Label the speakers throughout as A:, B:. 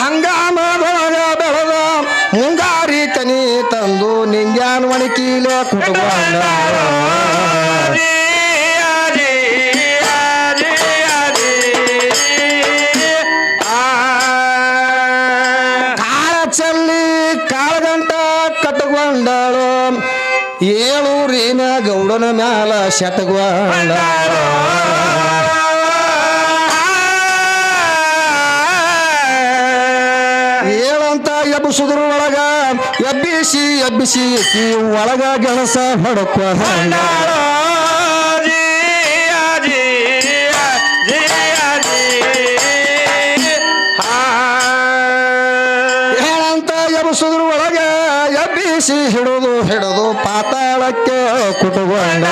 A: ಹಂಗಾಮದೊಳಗ ಬೆಳೆದ ಮುಂಗಾರಿ ತನಿ ತಂದು ನಿಂಗ್ಯಾನ್ ಒಣಕೀಲೆ ಕುಟ್ಕೊಂಡ ಶತಗೊಂಡ ಏಳಂತ ಎಬ್ಬಿಸಿದ್ರು ಒಳಗ ಎಬ್ಬಿಸಿ ಎಬ್ಬಿಸಿ ಒಳಗ ಗೆಣಸ ಹೊಡ್ಕೊಂಡ ಏಳಂತ ಎಬ್ಬಿಸುದ್ರ ಒಳಗ ಎಬ್ಬಿಸಿ ಹಿಡಿದು ಹಿಡಿದು ಪಾತಾಳಕ್ಕೆ ಕುಟುಕೊಂಡ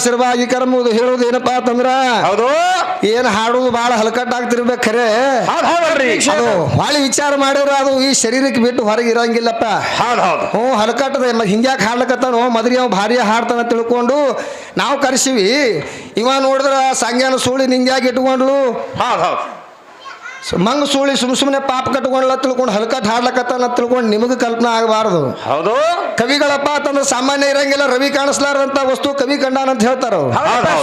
A: ಆಶೀರ್ವಾಗಿ ಕರ್ಮುದು ಹೇಳುದು ಏನಪ್ಪಾ ಅಂತಂದ್ರ
B: ಹೌದು.
A: ಏನ್ ಹಾಡುದು ಬಹಳ ಹಲಕಟ್ಟಾಗ್ತಿರ್ಬೇಕು ಖರೆ.
B: ಹೌದು ಹೌದಲ್ರಿ
A: ಅದು ಹೊಳಿ ವಿಚಾರ ಮಾಡಿದ್ರ ಅದು ಈ ಶರೀರಕ್ಕೆ ಬಿಟ್ಟು ಹೊರಗೆ ಇರಂಗಿಲ್ಲಪ್ಪ. ಹ್ಞೂ ಹಲಕಟ್ಟದ. ಹಿಂಗ್ಯಾಕೆ ಹಾಡ್ಲಕತ್ತಾನೋ ಮದ್ರಿ ಅವ್ ಭಾರಿ ಹಾಡ್ತಾನ ತಿಳ್ಕೊಂಡು ನಾವು ಕರ್ಸಿವಿ. ಇವ ನೋಡಿದ್ರ ಸಂಗ್ಯಾನ ಸೂಳಿ ನಿಂಗ್ಯಾಗ ಇಟ್ಕೊಂಡ್ಲು.
B: ಹೌದು ಹೌದು.
A: ಮಂಗ ಸೂಳಿ ಸುಮ್ ಸುಮ್ಮನೆ ಪಾಪ ಕಟ್ಕೊಂಡ್ಲ ತಿಳ್ಕೊಂಡು ಹಲಕಟ್ ಹಾಡ್ಲಕತ್ತಾನ ತಿಳ್ಕೊಂಡು ನಿಮಗೆ ಕಲ್ಪನೆ ಆಗಬಾರದು.
B: ಹೌದು.
A: ಕವಿಗಳಪ್ಪ ಅಂತಂದ್ರೆ ಸಾಮಾನ್ಯ ಇರಂಗಿಲ್ಲ ರವಿ ಕಾಣಿಸ್ಲಾರದಂತ ವಸ್ತು ಕವಿ ಕಂಡಾನ ಅಂತ ಹೇಳ್ತಾರ.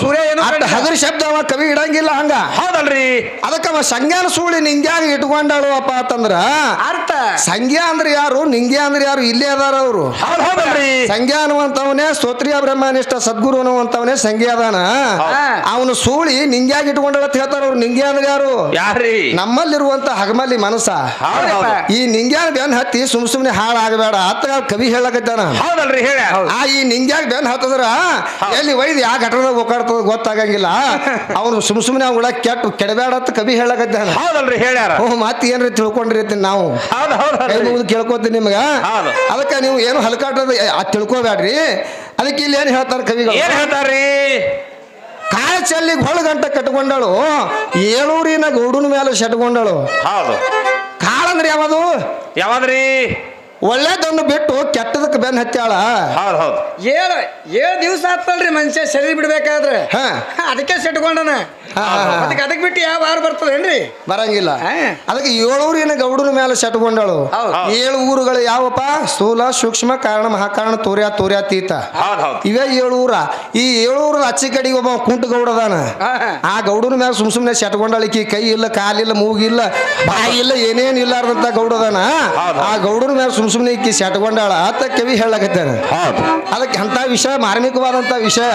C: ಸೂರ್ಯ ಏನು
A: ಅಷ್ಟ್ ಹಗರಿ ಶಬ್ದ ಅವ ಕವಿ ಇಡಂಗಿಲ್ಲ ಹಂಗ.
B: ಹೌದಲ್ರಿ.
A: ಅದಕ್ಕ ಅವ ಸಂಜ್ಞಾನ ಸೂಳಿ ನಿಂಗ್ಯಾಗ ಇಟ್ಕೊಂಡಾಳು ಅಪ್ಪ ಅಂತಂದ್ರ
C: ಅರ್ಥ.
A: ಸಂಜ್ಞಾ ಅಂದ್ರೆ ಯಾರು ನಿಂಗ್ಯಾ ಅಂದ್ರೆ ಯಾರು ಇಲ್ಲೇ ಅದಾರ ಅವರು.
B: ಹೌದು ಹೌದಲ್ರಿ.
A: ಸಂಜ್ಞಾ ಅನ್ನುವಂಥವನೇ ಸ್ತೋತ್ರಿಯ ಬ್ರಹ್ಮನಿಷ್ಠ ಸದ್ಗುರು ಅನ್ನುವಂತವನೇ ಸಂಜ್ಞಾ ಅದಾನ. ಅವನು ಸೂಳಿ ನಿಂಗ್ಯಾಗ ಇಟ್ಕೊಂಡಳ ಅಂತ ಹೇಳ್ತಾರ ಅವ್ರು. ನಿಂಗ್ಯಾ ಅಂದ್ರೆ ಯಾರು?
B: ಯಾರ್ರಿ?
A: ನಮ್ಮಲ್ಲಿರುವಂತ ಹಗಮಲ್ಲಿ ಮನಸ್ಸ. ಈ ನಿಂಗ್ಯಾಗ ಬೆನ್ ಹತ್ತಿ ಸುಮ್ ಸುಮ್ನೆ ಹಾಳಾಗಬೇಡ. ಅತ್ತ ಕವಿ ಹೇಳಕತ್ತಾನ.
B: ಹೌದಲ್ರಿ ಹೇಳ.
A: ಆ ಈ ನಿಂಗ್ಯಾಗ ಬೆನ್ ಹತ್ತದ್ರ ಎಲ್ಲಿ ಒಯ್ದು ಯಾವ ಘಟನೆ ಓಕಾಡ್ತದ ಗೊತ್ತಾಗಂಗಿಲ್ಲ. ಅವ್ನು ಸುಮ್ ಸುಮ್ನೆ ಅವ್ಗಳ ಕೆಟ್ಟ ಕೆಡಬೇಡ ಅಂತ ಕವಿ ಹೇಳಕತ್ತಾನ.
B: ಹೌದಲ್ರಿ ಹೇಳ್ಯಾರ.
A: ಹ್ಞೂ ಮತ್ತೆ ಏನ್ರಿ ತಿಳ್ಕೊಂಡ್ರಿ ಅಂತ ನಾವು ಕೇಳ್ಕೊತೀನಿ ನಿಮ್ಗ. ಅದಕ್ಕೆ ನೀವು ಏನು ಹಲಕಾಟ ಅದ್ ತಿಳ್ಕೊಬೇಡ್ರಿ ಅದಕ್ಕೆ ಇಲ್ಲಿ ಏನು ಹೇಳ್ತಾರೆ ಕವಿಗಳು?
B: ಏನ್ ಹೇಳ್ತಾರ್ರಿ?
A: ಕಾಳ ಚೆಲ್ಲಿಗೆ ಹೊಳಗಂಟ ಕಟ್ಕೊಂಡಳು. ಏಳೂರಿನ ಗೌಡನ ಮೇಲೆ ಶಟ್ಕೊಂಡಳು.
B: ಹೌದು.
A: ಕಾಳ ಅಂದ್ರೆ ಯಾವುದು?
B: ಯಾವಾದ್ರಿ?
A: ಒಳ್ಳೇದನ್ನು ಬಿಟ್ಟು ಕೆಟ್ಟದಕ್ಕೆ ಬೆನ್ ಹತ್ತಾಳ
B: ಹೌದು ಹೌದು.
C: ಏಳು ಏಳು ದಿವಸ ಆತಲ್ರಿ ಮನುಷ್ಯ ಶರೀರ ಬಿಡ್ಬೇಕಾದ್ರೆ.
A: ಹಾ.
C: ಅದಕ್ಕೆ ಸೆಟ್ಕೊಂಡನ. ಅದಕ್ಕೆ ಅದಕ್ಕೆ ಬಿಟ್ಟು ಯಾವ ವಾರ ಬರ್ತದೇನ್ರಿ
A: ಬರಂಗಿಲ್ಲ. ಅದಕ್ಕೆ ಏಳೂರಿನ ಗೌಡನ ಮೇಲೆ ಸೆಟ್ಕೊಂಡಳು?
C: ಹೌದು.
A: ಏಳು ಊರುಗಳು ಯಾವಪ್ಪ? ಸ್ಥೂಲ ಸೂಕ್ಷ್ಮ ಕಾರಣ ಮಹಾಕಾರಣ ತೋರ್ಯ ತೋರ್ಯ
B: ತೀತ. ಹೌದು
A: ಇವೇ ಏಳು ಊರ. ಈ ಏಳು ಊರ ಅಚ್ಚಿ ಕಡೆಗೆ ಒಬ್ಬ ಕುಂಟು ಗೌಡ ಅದಾನ.
C: ಹಾ, ಹಾ.
A: ಆ ಗೌಡನ ಮೇಲೆ ಸುಮ್ ಸುಮ್ನೆ ಸೆಟ್ಕೊಂಡಳಿಕಿ ಕೈ ಇಲ್ಲ ಕಾಲಿಲ್ಲ ಮೂಗಿಲ್ಲ ಬಾಯಿ ಇಲ್ಲ ಏನೇನ್ ಇಲ್ಲಾರ್ದಂತ
B: ಗೌಡದಾನ.
A: ಆ ಗೌಡನ ಮೇಲೆ ಸುಮ್ ಸುಮ್ ಸುಮ್ನೆ ಇಕ್ಕಿ ಸೆಟ್ಕೊಂಡಾಳ ಆತ ಕವಿ ಹೇಳಕತ್ತಾರ
B: ಹೌದು.
A: ಅದಕ್ಕೆ ಅಂತ ವಿಷಯ ಮಾರ್ಮಿಕವಾದಂತ ವಿಷಯ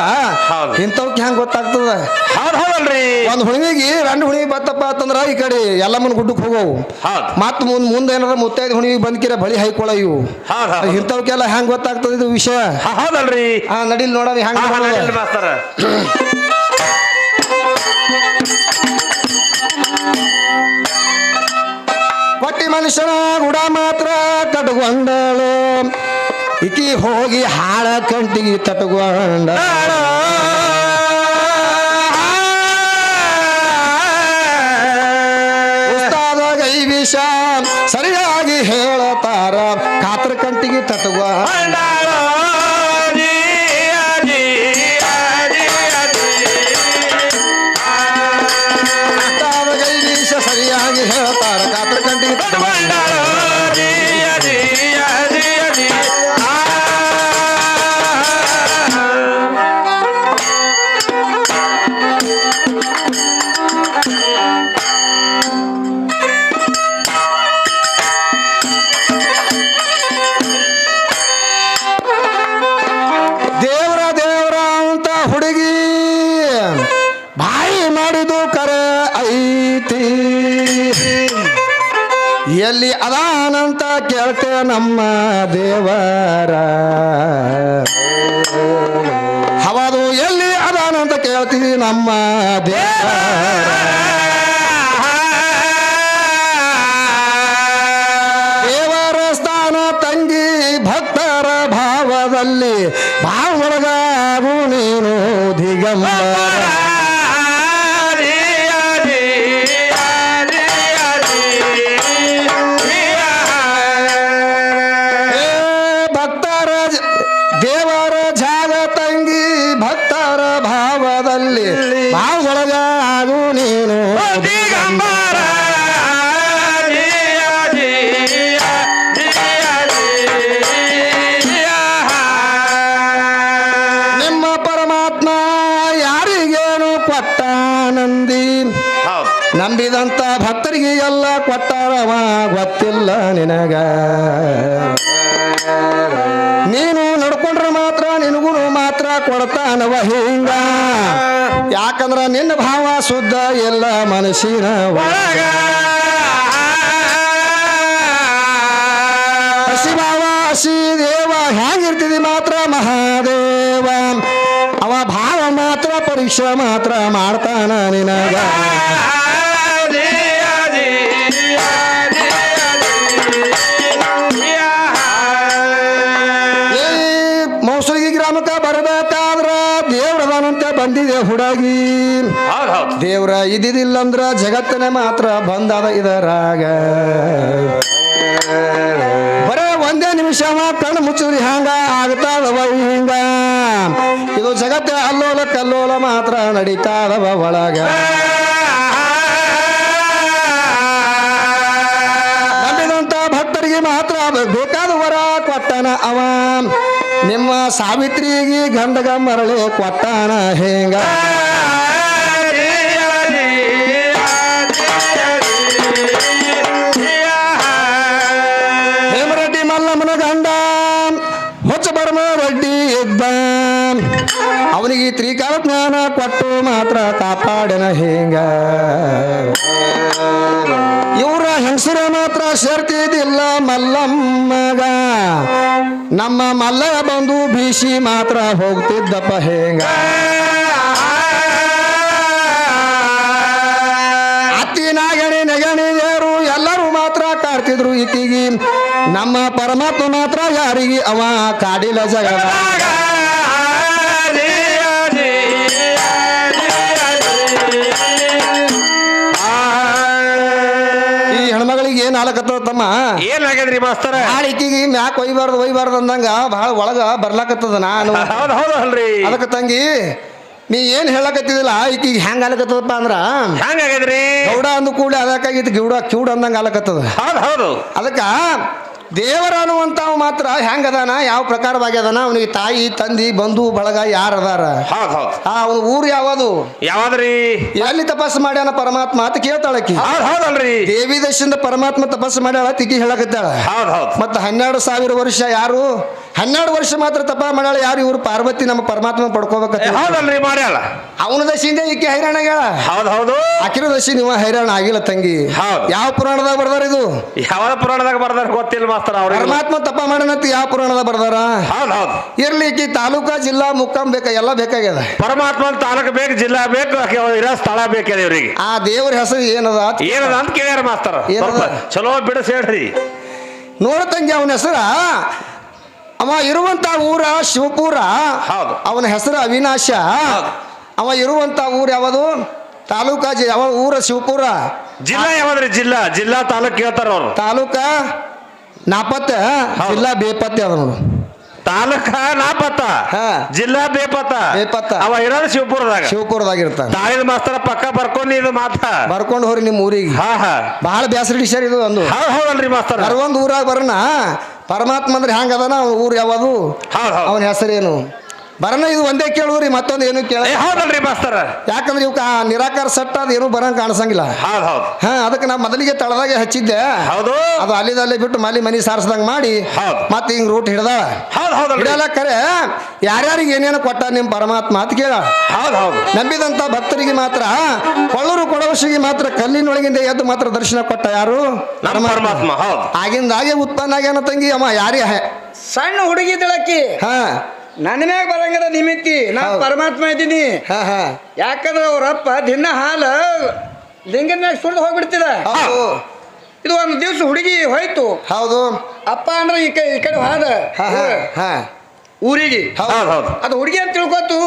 A: ಇಂಥವಕ್ಕೆ ಹೆಂಗ್ ಗೊತ್ತಾಗ್ತದ?
B: ಹೌದು ಹೌದಲ್ರಿ.
A: ಒಂದ್ ಹುಣಿಗಿ ಎರಡು ಹುಣಿಗೆ ಬತ್ತಪ್ಪ ಅಂತಂದ್ರ ಈ ಕಡೆ ಎಲ್ಲ ಎಲ್ಲಮ್ಮನ ಗುಡ್ಡಕ್ಕೆ ಹೋಗೋವು. ಮತ್ ಮುಂದ್ ಮುಂದೆ ಏನಾರ ಮುತ್ತೈದು ಹುಣಿಗೆ ಬಂದ್ಕಿರ ಬಳಿ ಹೈಕೊಳ ಇವು ಇಂಥವಕ್ಕೆಲ್ಲ ಹೆಂಗ್ ಗೊತ್ತಾಗ್ತದ ಇದು ವಿಷಯ?
B: ಹೌದಲ್ರಿ.
A: ನಡೀಲಿ ನೋಡೋದು ಹೆಂಗ್ ಮನುಷ್ಯನ ಗುಡ ಮಾತ್ರ ಕಟ್ಕೊಂಡಳು ಇಕಿ ಹೋಗಿ ಹಾಳ ಕಂಟಿಗೆ ತಟ್ಕೊಂಡ ಸರಿಯಾಗಿ ಹೇಳತಾರ. ಕಾತ್ರ ಕಂಟಿಗೆ ತಟ್ಕೊಂಡ ಹೇಳ್ತಾರ ಕಾತ್ರ ಕಂಡಿ ತಟ್ಕೊಂಡ ಎಲ್ಲಿ ಅದಾನಂತ ಕೇಳ್ತೆ ನಮ್ಮ ದೇವರ. ಹವದು ಎಲ್ಲಿ ಅದಾನಂತ ಕೇಳ್ತೀವಿ ನಮ್ಮ ದೇವರ. ನಂಬಿದಂತ ಭಕ್ತರಿಗೆ ಎಲ್ಲ ಕೊಟ್ಟಾರವ, ಗೊತ್ತಿಲ್ಲ ನಿನಗ. ನೀನು ನಡ್ಕೊಂಡ್ರೆ ಮಾತ್ರ, ನಿನಗೂ ಮಾತ್ರ ಕೊಡ್ತಾನವ ಹಿಂಗ. ಯಾಕಂದ್ರ ನಿನ್ನ ಭಾವ ಶುದ್ಧ ಎಲ್ಲ ಮನಸ್ಸಿನ ಒಳಗ. ಹಸಿ ಭಾವ, ಹಸಿ ದೇವ ಹೇಗಿರ್ತಿದಿ ಮಾತ್ರ ಮಹಾದೇವ. ಅವ ಭಾವ ಮಾತ್ರ ಪರೀಕ್ಷೆ ಮಾತ್ರ ಮಾಡ್ತಾನ ನಿನಗ. ಹುಡುಗಿ. ದೇವ್ರ ಇದಿದಿಲ್ಲಂದ್ರ ಜಗತ್ತನೆ ಮಾತ್ರ ಬಂದದ ಇದರಾಗ. ಬರೇ ಒಂದೇ ನಿಮಿಷ ಕಣ್ಣು ಮುಚ್ಚಿದ್ರಿ ಹಂಗ ಆಗ್ತಾದವ ಹಿಂಗ. ಇದು ಜಗತ್ತ ಅಲ್ಲೋಲ ಕಲ್ಲೋಲ ಮಾತ್ರ ನಡೀತಾದವ ಒಳಗ. ನಂಬಿದಂತ ಭಕ್ತರಿಗೆ ಮಾತ್ರ ಬೇಕಾದ ವರ ಕೊಟ್ಟನ ಅವ. ನಿಮ್ಮ ಸಾವಿತ್ರಿಗೆ ಗಂಡಗ ಮರಳಿ ಕೊಟ್ಟಾನ ಹೇಂಗ. ಹೇಮರೆಡ್ಡಿ ಮಲ್ಲಮ್ಮನ ಗಂಡ, ಹೊಚ್ಚ ಬರ್ಮ ರೆಡ್ಡಿ ಇದ್ದ. ಅವನಿಗೆ ತ್ರಿಕಾಲ ಜ್ಞಾನ ಕೊಟ್ಟು ಮಾತ್ರ ಕಾಪಾಡನ ಹೇಂಗ. ಇವರ ಹೆಂಗಸರ ಮಾತ್ರ ಸೇರ್ತಿದ್ದಿಲ್ಲ ಮಲ್ಲಮ್ಮಗ. ನಮ್ಮ ಮಲ್ಲ ಬಂದು ಬೀಸಿ ಮಾತ್ರ ಹೋಗ್ತಿದ್ದಪ್ಪ ಹೇಂಗ? ಅತ್ತಿ ನಾಗಣಿ, ನೆಗಣಿ ದೇವರು ಎಲ್ಲರೂ ಮಾತ್ರ ಕಾಡ್ತಿದ್ರು ಈಕಿಗೆ ನಮ್ಮ ಪರಮಾತ್ಮ ಮಾತ್ರ ಯಾರಿಗೆ ಅವ ಕಾಡಿಲ ಜಗದ. ಆಲಕತ್ತದ ಏನ್
B: ಆಗ್ಯದ್ರಿ ಮಾಸ್ತರ?
A: ಭಾಳ ಈಕಿಗೆ ಮ್ಯಾಕ್ ಒಯ್ಬಾರ್ದು ಒಯ್ಬಾರ್ದು ಅಂದಂಗ ಬಹಳ ಒಳಗ ಬರ್ಲಾಕತ್ತದ ನಾನು.
B: ಹೌದು ಹೌದು ಅಲ್ರಿ.
A: ಅದಕ್ಕೆ ತಂಗಿ ನೀ ಏನ್ ಹೇಳಕತ್ತಿದಿಲ್ಲ? ಈಕಿಗೆ ಹೆಂಗ್ ಅಲಕತ್ತದಪ್ಪ ಅಂದ್ರ?
B: ಹೆಂಗ್ರಿ
A: ಗೌಡ ಅಂದ ಕೂಡಲೇ ಅದಕ್ಕಾಗಿತ್ತು ಗಿಡ ಕಿವುಡ ಅಂದಂಗ ಅಲಕತ್ತದ
B: ಹೌದು ಹೌದು.
A: ಅದಕ್ಕ ದೇವರ ಅನ್ನುವಂಥವ್ ಮಾತ್ರ ಹೆಂಗದಾನ ಯಾವ ಪ್ರಕಾರವಾಗ್ಯದಾನ ಅವನಿಗೆ ತಾಯಿ ತಂದಿ ಬಂಧು ಬಳಗ ಯಾರದಾರ
B: ಹೌದು ಹೌದು.
A: ಆ ಅವನ ಊರು ಯಾವುದು?
B: ಯಾವ್ದ್ರಿ?
A: ಎಲ್ಲಿ ತಪಸ್ಸು ಮಾಡ್ಯಾನ ಪರಮಾತ್ಮ ಅಂತ ಕೇಳ್ತಾಳಕಿ
B: ಹೌದು ಹೌದಲ್ರಿ.
A: ದೇವಿ ದಶಿಂದ ಪರಮಾತ್ಮ ತಪಸ್ಸು ಮಾಡ್ಯಾಳ ತಿಕ್ಕಿ ಹೇಳಕತ್ತಾಳ.
B: ಹೌದು ಹೌದು.
A: ಮತ್ತ ಹನ್ನೆರಡು ಸಾವಿರ ವರ್ಷ ಯಾರು? ಹನ್ನೆರಡು ವರ್ಷ ಮಾತ್ರ ತಪ ಮಾಡ್ಯಾಳ ಯಾರು ಇವ್ರು ಪಾರ್ವತಿ ನಮ್ಮ ಪರಮಾತ್ಮ ಪಡ್ಕೋಬೇಕಲ್ರಿ
B: ಹೌದಲ್ರಿ ಮಾಡ್ಯಾಳ
A: ಅವನ ದಶಿಯಿಂದ ಈಕೆ ಹೈರಾಣ ಆಗ್ಯಾಳ.
B: ಹೌದು ಹೌದು.
A: ಆಕಿನ ದಶಿ ನೀವ ಹೈರಾಣ ಆಗಿಲ್ಲ ತಂಗಿ.
B: ಹೌದು.
A: ಯಾವ ಪುರಾಣದಾಗ ಬರ್ದಾರ ಇದು?
B: ಯಾವ ಪುರಾಣದಾಗ ಬರ್ದಾರ ಗೊತ್ತಿಲ್ಲ ಮಾಸ್ತರ ಅವ್ರ.
A: ಪರಮಾತ್ಮ ತಪ ಮಾಡನಂತ ಯಾವ ಪುರಾಣದಾಗ ಬರ್ದಾರ?
B: ಹೌದು ಹೌದು.
A: ಇರ್ಲಿ ಈಕಿ ತಾಲೂಕಾ ಜಿಲ್ಲಾ ಮುಕ್ಕಾಂ ಬೇಕ ಎಲ್ಲ ಬೇಕಾಗ್ಯದ.
B: ಪರಮಾತ್ಮ ತಾಲೂಕು ಬೇಕು ಜಿಲ್ಲಾ ಬೇಕು ಇರೋ ಸ್ಥಳ ಬೇಕದ ಇವರಿಗೆ.
A: ಆ ದೇವ್ರ ಹೆಸರು ಏನದ?
B: ಏನದ ಅಂತ ಕೇಳ್ಯಾರ ಮಾಸ್ತರ.
A: ಏನದ?
B: ಚಲೋ ಬಿಡಿಸ್ ಹೇಳ್ರಿ.
A: ನೋಡ ತಂಗಿ ಅವನ ಹೆಸರ ಅವ ಇರುವಂತ ಊರ ಶಿವಪುರ
B: ಹೌದು.
A: ಅವನ ಹೆಸರು ಅವಿನಾಶ. ಅವ ಇರುವಂತ ಊರು ಯಾವುದು? ತಾಲೂಕಾ ಜಿ ಯಾವ ಊರ ಶಿವಪುರ?
B: ಜಿಲ್ಲಾ ಯಾವ್ದ್ರಿ? ಜಿಲ್ಲಾ ಜಿಲ್ಲಾ ತಾಲೂಕ್ ಹೇಳ್ತಾರ ಅವ್ರು.
A: ತಾಲೂಕ ನಾಪತ್ತೆ. ಜಿಲ್ಲಾ ಬೇಪತ್ತೆ ಅದ ನೋಡು.
B: ತಾಲೂಕ ನಾಪತ್ತ
A: ಹಾ.
B: ಜಿಲ್ಲಾ ಬೇಪತ್ತ.
A: ಬೇಪತ್ತ.
B: ಅವ ಇರೋದು ಶಿವಪುರದಾಗ.
A: ಶಿವಪುರದಾಗ ಇರ್ತಾನ
B: ತಾಳಿದ ಮಾಸ್ತರ ಪಕ್ಕ ಬರ್ಕೊಂಡು ಇದು ಮಾತ.
A: ಬರ್ಕೊಂಡು ಹೋರಿ ನಿಮ್ಮ ಊರಿಗೆ.
B: ಹಾ ಹಾ.
A: ಬಹಳ ಬೇಸರ ಡಿಶರ್ ಇದು ಒಂದು
B: ಹೌದ್ ಹೌದಲ್ರಿ ಮಾಸ್ತರ.
A: ಒಂದು ಊರಾಗ ಬರೋಣ. ಪರಮಾತ್ಮ ಅಂದ್ರೆ ಹೆಂಗದನ ಅವ್ನ ಊರು ಯಾವುದು? ಅವನ ಹೆಸರೇನು? ಬರನ ಇದು ಒಂದೇ ಕೇಳುವ್ರಿ ಮತ್ತೊಂದು ಏನು ಕೇಳಿ
B: ಏ ಹೌದಲ್ರಿ ಮಾಸ್ತರ.
A: ಯಾಕಂದ್ರೆ ಇವಕ್ಕೆ ಆ ನಿರಾಕಾರ ಸಟ್ಟ ಅದು ಏನು ಬರಂಗ್ ಕಾಣಿಸಂಗಿಲ್ಲ.
B: ಹೌದು ಹೌದ್.
A: ಹಾ ಅದಕ್ಕೆ ನಾ ಮೊದಲಿಗೆ ತಳದಾಗೆ ಹಚ್ಚಿದ್ದೆ.
B: ಹೌದು.
A: ಅದು ಅಲ್ಲಿದಲ್ಲೇ ಬಿಟ್ಟು ಮಾಲಿ ಮನಿ ಸಾರಿಸ್ದಂಗ್ ಮಾಡಿ
B: ಹೌದು.
A: ಮತ್ತೆ ಹಿಂಗ್ ರೂಟ್ ಹಿಡ್ದಾಳ
B: ಹೌದು ಹೌದಲ್ರಿ.
A: ಹಿಡಿಯಲ್ಲ ಕರೆ ಯಾರ್ಯಾರಿಗೆ ಏನೇನು ಕೊಟ್ಟ ನಿಮ್ ಪರಮಾತ್ಮ ಅಂತ ಕೇಳ.
B: ಹೌದ್ ಹೌದು.
A: ನಂಬಿದಂತ ಭಕ್ತರಿಗೆ ಮಾತ್ರ ಕೊಳ್ಳರು ಕೊಡವಶಿಗೆ ಮಾತ್ರ ಕಲ್ಲಿನೊಳಗಿಂದ ಎದ್ದು ಮಾತ್ರ ದರ್ಶನ ಕೊಟ್ಟ ಯಾರು?
B: ನಮ್ಮ ಪರಮಾತ್ಮ. ಹೌದ್.
A: ಆಗಿಂದಾಗೆ ಉತ್ಪನ್ನ ಆಗ್ಯಾನ ತಂಗಿ ಅಮ್ಮ ಯಾರೇ
C: ಸಣ್ಣ ಹುಡುಗಿ ತಿಳಕಿ.
A: ಹಾ.
C: ನನ್ನ ಮ್ಯಾಗ ಬರಂಗದ ನಿಮಿತ್ತಿ ನಾ ಪರಮಾತ್ಮ ಇದ್ದೀನಿ.
A: ಹಾ ಹಾ.
C: ಯಾಕಂದ್ರೆ ಅವ್ರಪ್ಪ ದಿನ ಹಾಲು ಲಿಂಗದ ಮ್ಯಾಗ ಸುರಿದು ಹೋಗ್ಬಿಡ್ತಿದ. ಇದು ಒಂದು ದಿವ್ಸ ಹುಡುಗಿ ಹೋಯ್ತು.
A: ಹೌದು.
C: ಅಪ್ಪ ಅಂದ್ರೆ ಈ ಕಡೆ ಈ ಕಡೆ ಹಾದ
A: ಹಾ ಹಾ ಹಾ.
C: ಊರಿಗೆ.
B: ಹೌದ್ ಹೌದು.
C: ಅದು ಹುಡುಗಿ ಅಂತ ತಿಳ್ಕೊತು.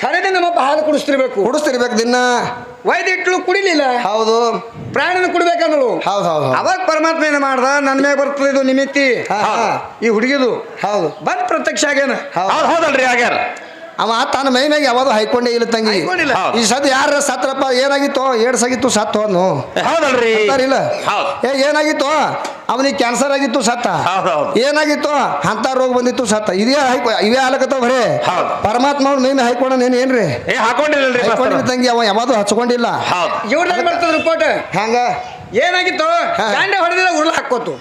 C: ಖರೇದಿ ನಮ್ಮಪ್ಪ ಹಾಲು ಕುಡಿಸ್ತಿರ್ಬೇಕು.
A: ಕುಡಿಸ್ತಿರ್ಬೇಕು ದಿನ.
C: ವೈದ್ಯ ಇಟ್ಲು ಕುಡಿಲಿಲ್ಲ.
A: ಹೌದು.
C: ಪ್ರಾಣನ ಕುಡ್ಬೇಕಂದಳು
A: ಹೌದು ಹೌದು ಹೌದು.
C: ಅವಾಗ ಪರಮಾತ್ಮ ಏನ ಮಾಡ್ದ ನನ್ನ ಮ್ಯಾಗ ಬರ್ತದೆ ಇದು ನಿಮಿತ್ತಿ.
A: ಹಾ ಹಾ.
C: ಈ ಹುಡುಗಿದು.
A: ಹೌದು.
C: ಬಂದ್ ಪ್ರತ್ಯಕ್ಷ ಆಗ್ಯಾನ.
A: ಹೌದು.
B: ಹೌದ್ ಹೌದಲ್ರಿ ಆಗ್ಯಾರ.
A: ಅವ ತನ್ನ ಮೈ ಮ್ಯಾಗ ಯಾವುದು ಹೈಕೊಂಡೇ ಇಲ್ಲ ತಂಗಿ. ಈ ಸದ್ ಯಾರ ಸತ್ರಪ್ಪ ಏನಾಗಿತ್ತು ಏಡ್ಸಾಗಿತ್ತು ಸತ್ತು ಅವನು
B: ಹೌದಲ್ರಿ.
A: ಅಂತಾರಿಲ್ಲ.
B: ಹೌದ್.
A: ಏ ಏನಾಗಿತ್ತು ಅವನಿಗೆ ಕ್ಯಾನ್ಸರ್ ಆಗಿತ್ತು ಸತ್ತ. ಏನಾಗಿತ್ತು ಅಂತ ರೋಗ ಬಂದಿತ್ತು ಸತ್ತ. ಇದೇ ಹೈಕೊ ಇವೇ ಆಲಕತ್ತಾವ ಬರೇ.
B: ಹೌದ್.
A: ಪರಮಾತ್ಮ ಅವ್ನ ಮೈ ಹೈಕೊಂಡ ನೀನ್ ಏನ್ರಿ? ಹೈಕೊಂಡಿಲ್ಲ ತಂಗಿ ಅವ ಯಾವುದು ಹಚ್ಕೊಂಡಿಲ್ಲ.
C: ಬರ್ತದ ರಿಪೋರ್ಟ್
A: ಹಂಗ?
C: ಏನಾಗಿತ್ತು. ಗಾಂಡೆ ಹೊಡೆದಿಲ್ಲ ಉರುಳ ಹಾಕೋತು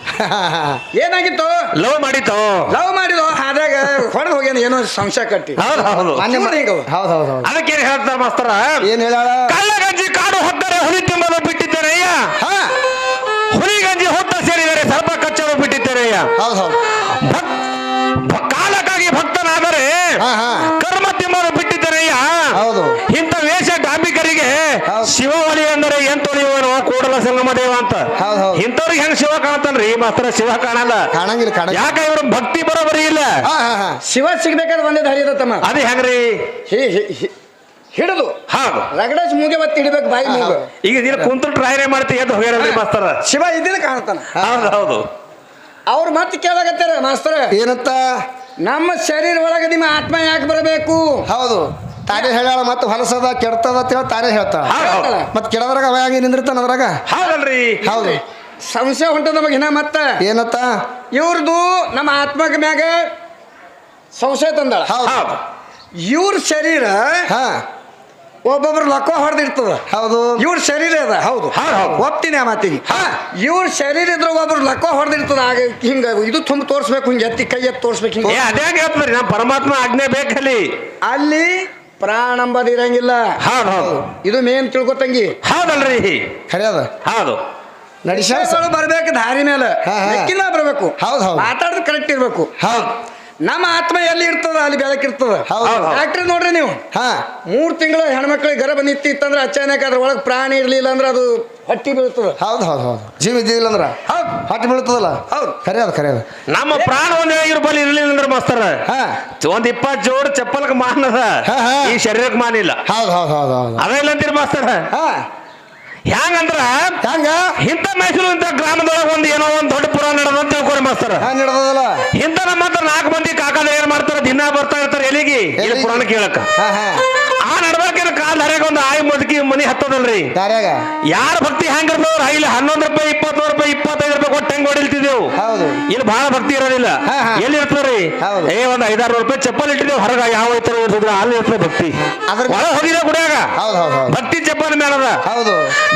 C: ಏನಾಗಿತ್ತು?
B: ಲವ್ ಮಾಡಿತ್ತು?
C: ಲವ್ ಮಾಡಿದ್ವು? ಆದಾಗ ಹೊಡೆದು ಹೋಗ್ಯಾನ ಏನೋ ಸಂಶಯ ಕಟ್ಟಿ.
B: ಹೌದು? ಹೌದು.
A: ಹೌದು ಹೌದು
B: ಅದಕ್ಕೆ ಏನ್ ಹೇಳ್ತಾರ ಮಾಸ್ತರ?
A: ಏನ್ ಹೇಳ
B: ಕಳ್ಳಗಂಜಿ ಕಾಡು ಹೊತ್ತರೆ ಹುಲಿ ತಿನ್ನಲು ಬಿಟ್ಟಿದ್ದಾರೆ ಅಯ್ಯ. ಹುಲಿಗಂಜಿ ಹೊತ್ತ ಸೇರಿದರೆ ಸರ್ಪ ಕಚ್ಚಲು ಬಿಟ್ಟಿದ್ದಾರೆ ಅಯ್ಯ.
A: ಹೌದು ಹೌದು.
B: ಕಾಲಕ್ಕಾಗಿ ಭಕ್ತನಾದರೆ
A: ಹಾ ಹಾ.
B: ಕರ್ಮ ಅಯ್ಯ.
A: ಹೌದು.
B: ಇಂಥ
A: ಹೌದು.
B: ಶಿವ ಒಲಿ ಅಂದರೆ ಏನ್ ತೊಳೆಯುವನು ಕೂಡಲ ಸಂಗಮ ದೇವ ಅಂತ.
A: ಹೌದು, ಹೌದು.
B: ಇಂಥವ್ರಿಗೆ ಹೆಂಗ್ ಶಿವ ಕಾಣ್ತಾನ್ರಿ? ಮಾತ್ರ ಶಿವ ಕಾಣಲ್ಲ.
A: ಕಾಣಂಗಿಲ್ಲ ಕಾಣ
B: ಯಾಕ ಇವ್ರ ಭಕ್ತಿ ಬರೋಬರಿ ಇಲ್ಲ?
C: ಶಿವ ಸಿಗ್ಬೇಕಾದ್ರೆ ಒಂದೇ ದಾರಿ ತಮ್ಮ
B: ಅದು ಹೆಂಗ್ರಿ?
C: ಹಿ- ಹಿ- ಹಿ- ಹಿಡಿದು.
B: ಹೌದು
C: ರಗಡಸ್ ಮೂಗೆ ಒತ್ತಿ ಹಿಡಿಬೇಕು ಬಾಯಿ
A: ಹಾ,
B: ಈಗ ಇದನ್ನ ಕುಂತು ಟ್ರೈನೇ ಮಾಡ್ತಿ ಎದ್ದು ಹೋಗ್ಯಾರಲ್ರಿ ಮಾಸ್ತರ.
C: ಶಿವ ಇದ್ದಿನ ಕಾಣ್ತಾನ.
B: ಹೌದು ಹೌದು.
C: ಅವ್ರು ಮತ್ತೆ ಕೇಳಾಗತ್ತಾರ ಮಾಸ್ತರ?
A: ಏನಂತ?
C: ನಮ್ಮ ಶರೀರ ಒಳಗೆ ನಿಮ್ಮ ಆತ್ಮ ಯಾಕೆ ಬರಬೇಕು?
A: ಹೌದು. ತಾನೇ ಹೇಳ ಮತ್ತೆ ಹೊಲಸದ ಕೆಡ್ತದ ಅಂತ ಹೇಳಿ ತಾನೇ ಹೇಳ್ತಾಳ.
B: ಹೌದು ಹೌದು.
A: ಮತ್ ಕೆಡದ್ರಾಗ ಅವ ಹೆಂಗೆ ನಿಂದಿರ್ತಾನ ಅದ್ರಾಗ?
B: ಹೌದಲ್ರಿ
A: ಹೌದು.
C: ಸಂಶಯ ಹೊಂಟ ನಮಗೆ ಇನ್ನ ಮತ್ತ?
A: ಏನತ್ತ?
C: ಇವ್ರದ್ದು ನಮ್ಮ ಆತ್ಮಕ ಮ್ಯಾಗ ಸಂಶಯ ತಂದಾಳ.
A: ಹೌದು.
B: ಹೌದು.
C: ಇವ್ರ ಶರೀರ
A: ಹಾ.
C: ಒಬ್ಬೊಬ್ರು ಲಕ್ಕ ಹೊಡೆದಿರ್ತದ
A: ಹೌದು.
C: ಇವ್ರ ಶರೀರ ಅದ. ಹೌದು. ಒಪ್ತೀನಿ ಆ ಮಾತಿಗೆ. ಇವ್ರ ಶರೀರ ಇದ್ರ ಒಬ್ಬರು ಲಕ್ಕ ಹೊಡೆದಿರ್ತದ ಆಗ ಹಿಂಗ ಇದು ತುಂಬ ತೋರಿಸ್ಬೇಕು ಹಿಂಗ ಎತ್ತಿ ಕೈ ಎತ್ತಿ ತೋರಿಸ್ಬೇಕು ಹಿಂಗ.
B: ಏ ಅದೇ ನಮ್ಮ ಪರಮಾತ್ಮ ಆಜ್ಞೆ ಬೇಕಲ್ಲಿ.
C: ಅಲ್ಲಿ ಪ್ರಾಣ ಬದಿರಂಗಿಲ್ಲ ಇರಂಗಿಲ್ಲ
B: ಹೌದು ಹೌದು.
C: ಇದು ಮೇನ್ ತಿಳ್ಕೊತಂಗಿ
B: ಹೌದಲ್ರಿ.
A: ಖರೆ ಅದ
B: ಹೌದು
C: ವಿಷಯಗಳು ಬರ್ಬೇಕು ದಾರಿ ಮೇಲೆ.
A: ಹಾ, ಹಾ.
C: ಲೆಕ್ಕಿನ ಬರ್ಬೇಕು.
A: ಹೌದು, ಹೌದು.
C: ಮಾತಾಡೋದು ಕರೆಕ್ಟ್ ಇರ್ಬೇಕು.
A: ಹೌದು.
C: ನಮ್ಮ ಆತ್ಮ ಎಲ್ಲಿ ಇರ್ತದ? ಅಲ್ಲಿ ಬೆಳಕಿರ್ತದ
A: ಹೌದು,
B: ಹೌದು.
C: ಡಾಕ್ಟ್ರಿ ನೋಡ್ರಿ ನೀವು.
A: ಹಾ.
C: ಮೂರ್ ತಿಂಗಳ ಹೆಣ್ಮಕ್ಳಿಗೆ ಗರ್ಭ ನಿಂತಿತ್ತಂದ್ರೆ ಅಚಾನಕ್ ಅದ್ರ ಒಳಗೆ ಪ್ರಾಣಿ ಇರ್ಲಿಲ್ಲ ಅಂದ್ರೆ ಅದು ಹಟ್ಟಿ ಬೀಳ್ತದ.
A: ಹೌದು ಹೌದು ಹೌದು. ಜೀವ ಇದ್ದಿಲ್ಲ ಅಂದ್ರ?
C: ಹೌದು.
A: ಹಟ್ಟಿ ಬೀಳ್ತದಲ್ಲ?
C: ಹೌದು.
A: ಖರೆ ಕರೆಯದ. ಖರೆ ಅದ
B: ನಮ್ಮ ಪ್ರಾಣ ಒಂದೇ ಇರ್ಬಲ್ ಇರ್ಲಿಲ್ಲ ಅಂದ್ರೆ ಮಾಸ್ತರ?
A: ಹಾ.
B: ಒಂದ್ ಇಪ್ಪತ್ ಜೋಡ್ ಚಪ್ಪಲ್ಗೆ ಮಾನದ. ಅದ
A: ಹಾ, ಹಾ.
B: ಈ ಶರೀರಕ್ಕೆ ಮಾನಿಲ್ಲ. ಇಲ್ಲ
A: ಹೌದು ಹೌದು ಹೌದು ಹೌದು.
B: ಅದ ಇಲ್ಲ ಅಂತೀರಿ ಮಾಸ್ತರ?
A: ಹಾ.
B: ಹ್ಯಾಂಗಂದ್ರ?
A: ಹೆಂಗ
B: ಇಂಥ ಮೈಸೂರು ಇಂಥ ಗ್ರಾಮದೊಳಗ ಒಂದ್ ಏನೋ ಒಂದ್ ದೊಡ್ಡ ಪುರಾಣ ನಡೆದಂತ ತಿಳ್ಕೊರಿ ಮಾಸ್ತರ.
A: ಹಿಡ್ದದಲ್ಲ
B: ಇಂಥ ನಮ್ಮ ಹತ್ರ ನಾಲ್ಕು ಮಂದಿ ಕಾಕದ ಏನ್ ಮಾಡ್ತಾರ? ದಿನ ಬರ್ತಾ ಇರ್ತಾರ ಎಲ್ಲಿಗೆ? ಇಲ್ಲಿ ಪುರಾಣ ಕೇಳಕ್ಕ.
A: ಹಾ ಹಾ.
B: ಆ ನಡ್ಬೇಕಿನ ಕಾಲ್ ಹರಿಯಾಗ ಒಂದು ಆಯಿ ಮುದುಕಿ ಮನಿ ಹತ್ತದಲ್ರಿ?
A: ದಾರ್ಯಾಗ?
B: ಯಾರ ಭಕ್ತಿ ಹೆಂಗಿರ್ತಾವ್ರ ಇಲ್ಲಿ ಹನ್ನೊಂದು ರೂಪಾಯಿ ಇಪ್ಪತ್ತು ರೂಪಾಯಿ ಇಪ್ಪತ್ತೈದು ರೂಪಾಯಿ ಕೊಟ್ಟು ಹೆಂಗ್ ಹೊಡಿಲ್ತಿದ್ದೇವು?
A: ಹೌದು.
B: ಇಲ್ಲಿ ಬಹಳ ಭಕ್ತಿ ಇರೋದಿಲ್ಲ.
A: ಹಾ, ಹಾ.
B: ಎಲ್ಲಿ ಇರ್ತದ್ರಿ
A: ಹೌದು.
B: ಏ ಒಂದ್ ಐದಾರು ರೂಪಾಯಿ ಚಪ್ಪಲ್ ಇಟ್ಟಿದ್ದೇವೆ ಹೊರಗ ಯಾವ ಇರ್ತಾರ ಇರ್ತದ್ರ ಅಲ್ಲಿ ಇರ್ತದೆ ಭಕ್ತಿ.
A: ಅದ್ರ-
B: ಒಳ ಹೋಗಿದ ಗುಡಿಯಾಗ.
A: ಹೌದು ಹೌದು ಹೌದು.
B: ಭಕ್ತಿ ಚಪ್ಪಲ್ ಮೇಲದ
A: ಹೌದು.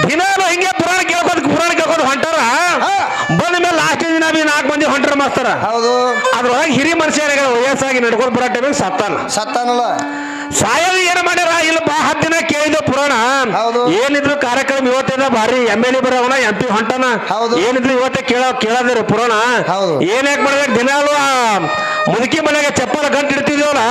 B: ದಿನಾಲು ಹಿಂಗೆ ಪುರಾಣ ಕೇಳ್ಕೊಂಡು ಪುರಾಣ ಕೇಳ್ಕೊಂಡು ಹೊಂಟಾರ?
A: ಹಾ.
B: ಬಂದ ಮೇಲೆ ಲಾಸ್ಟ್ ದಿನ ಬಿ ನಾಲ್ಕು ಮಂದಿ ಹೊಂಟರ ಮಾಸ್ತರ.
A: ಹೌದು.
B: ಅದ್ರೊಳಗೆ ಹಿರಿ ಮನುಷ್ಯರಾಗ ವಯಸ್ಸಾಗಿ ನಡ್ಕೊಂಡು ಬರೋ ಟೈಮಿಗೆ ಸತ್ತಾನ.
A: ಸತ್ತಾನಲ್ಲ.
B: ಸಾಯದು ಏನ್ ಮಾಡ್ಯಾರ ಇಲ್ಲ ಬಾ ಹತ್ತು ದಿನ ಕೇಳಿದ ಪುರಾಣ
A: ಹೌದು.
B: ಏನಿದ್ರು ಕಾರ್ಯಕ್ರಮ ಇವತ್ತಿನ ಭಾರಿ ಎಂ ಎಲ್ ಎ ಬರೋವನ ಎಂ ಪಿ ಹೊಂಟನ
A: ಹೌದು.
B: ಏನಿದ್ರು ಇವತ್ತೇ ಕೇಳ ಕೇಳದ್ರಿ ಪುರಾಣ
A: ಹೌದು.
B: ಏನ್ ಯಾಕೆ ಮಾಡ್ಬೇಕು ದಿನಾಲು ಮುದುಕಿ ಮನೆಗೆ ಚಪ್ಪಲ ಗಂಟು ಇಡ್ತಿದ್ವಲ್ಲ.